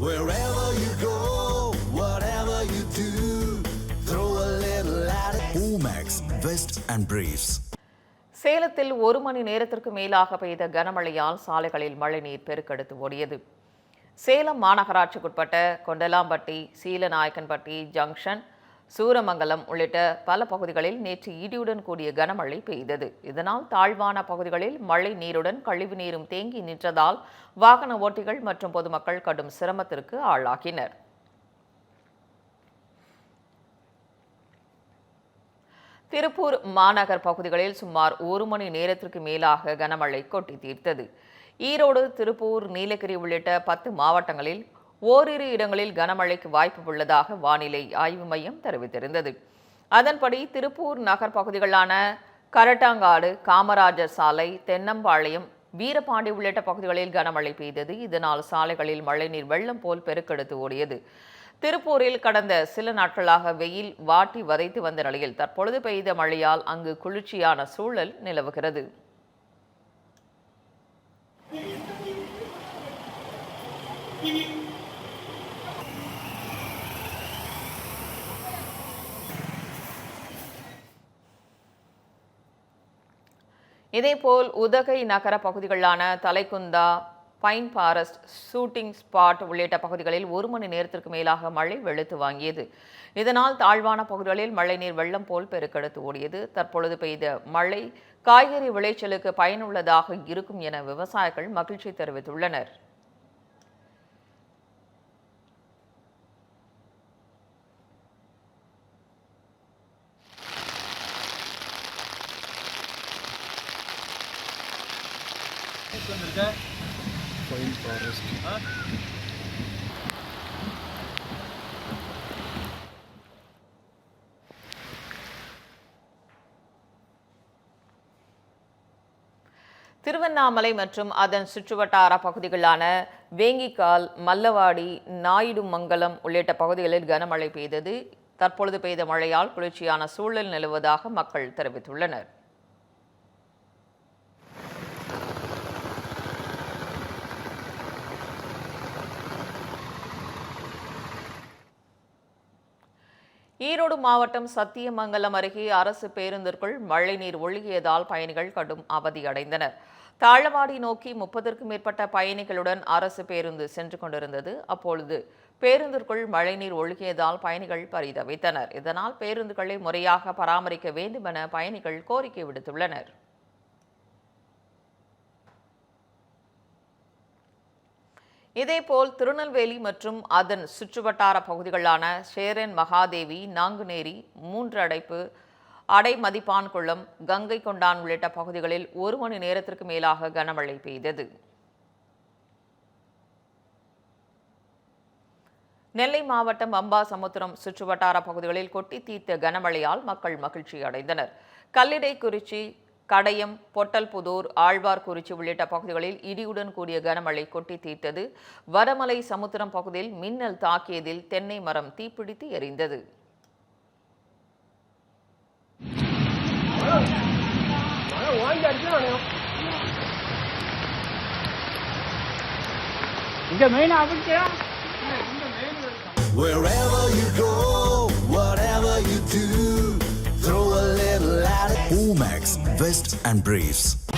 Wherever you go, whatever you do, throw a little at it. Omax, Vest and Briefs. சேலத்தில் ஒரு மணி நேரத்திற்கு மேலாக பெய்த கனமழையால் சாலைகளில் மழைநீர் பெருக்கெடுத்து ஓடியது சேலம் மாநகராட்சிக்குட்பட்ட கொண்டலாம்பட்டி சீலநாயக்கன்பட்டி ஜங்ஷன் சூரமங்கலம் உள்ளிட்ட பல பகுதிகளில் நேற்று இடியுடன் கூடிய கனமழை பெய்தது. இதனால் தாழ்வான பகுதிகளில் மழை நீருடன் கழிவு நீரும் தேங்கி நின்றதால் வாகன ஓட்டிகள் மற்றும் பொதுமக்கள் கடும் சிரமத்திற்கு ஆளாகினர். திருப்பூர் மாநகர் பகுதிகளில் சுமார் ஒரு மணி நேரத்திற்கு மேலாக கனமழை கொட்டி தீர்த்தது. ஈரோடு திருப்பூர் நீலகிரி உள்ளிட்ட பத்து மாவட்டங்களில் ஓரிரு இடங்களில் கனமழைக்கு வாய்ப்பு உள்ளதாக வானிலை ஆய்வு மையம் தெரிவித்திருந்தது. அதன்படி திருப்பூர் நகர் பகுதிகளான கரட்டாங்காடு காமராஜர் சாலை தென்னம்பாளையம் வீரபாண்டி உள்ளிட்ட பகுதிகளில் கனமழை பெய்தது. இதனால் சாலைகளில் மழைநீர் வெள்ளம் போல் பெருக்கெடுத்து ஓடியது. திருப்பூரில் கடந்த சில நாட்களாக வெயில் வாட்டி வதைத்து வந்த நிலையில் தற்பொழுது பெய்த மழையால் அங்கு குளிர்ச்சியான சூழல் நிலவுகிறது. இதேபோல் உதகை நகர பகுதிகளான Thalaikundha pine forest shooting spot உள்ளிட்ட பகுதிகளில் ஒரு மணி நேரத்திற்கு மேலாக மழை வெளுத்து வாங்கியது. இதனால் தாழ்வான பகுதிகளில் மழைநீர் வெள்ளம் போல் பெருக்கெடுத்து ஓடியது. தற்பொழுது பெய்த மழை காய்கறி விளைச்சலுக்கு பயனுள்ளதாக இருக்கும் என விவசாயிகள் மகிழ்ச்சி தெரிவித்துள்ளனர். திருவண்ணாமலை மற்றும் அதன் சுற்றுவட்டார பகுதிகளான வேங்கிக்கால் மல்லவாடி நாயுடுமங்கலம் உள்ளிட்ட பகுதிகளில் கனமழை பெய்தது. தற்பொழுது பெய்த மழையால் குளிர்ச்சியான சூழல் நிலவுவதாக மக்கள் தெரிவித்துள்ளனர். ஈரோடு மாவட்டம் சத்தியமங்கலம் அருகே அரசு பேருந்திற்குள் மழைநீர் ஒழுகியதால் பயணிகள் கடும் அவதியடைந்தனர் தாழவாடி நோக்கி முப்பதற்கும் மேற்பட்ட பயணிகளுடன் அரசு பேருந்து சென்று கொண்டிருந்தது. அப்பொழுது பேருந்திற்குள் மழைநீர் ஒழுகியதால் பயணிகள் பரிதவித்தனர். இதனால் பேருந்துகளை முறையாக பராமரிக்க வேண்டுமென பயணிகள் கோரிக்கை விடுத்துள்ளனர். இதேபோல் திருநெல்வேலி மற்றும் அதன் சுற்றுவட்டார பகுதிகளான சேரன் மகாதேவி நாங்குநேரி மூன்று அடைப்பு அடைமதிப்பான்குளம் கங்கை கொண்டான் உள்ளிட்ட பகுதிகளில் ஒரு மணி நேரத்திற்கு மேலாக கனமழை பெய்தது. நெல்லை மாவட்டம் அம்பாசமுத்திரம் சுற்றுவட்டார பகுதிகளில் கொட்டி தீர்த்த கனமழையால் மக்கள் மகிழ்ச்சி அடைந்தனர் கல்லிடைக்குறிச்சி கடையம் பொட்டல்புதூர் ஆழ்வார்குறிச்சி உள்ளிட்ட பகுதிகளில் இடியுடன் கூடிய கனமழை கொட்டி தீர்த்தது. வடமலை சமுத்திரம் பகுதியில் மின்னல் தாக்கியதில் தென்னை மரம் தீப்பிடித்து எரிந்தது. இங்க மெயின் அப்படியா Vest and Briefs.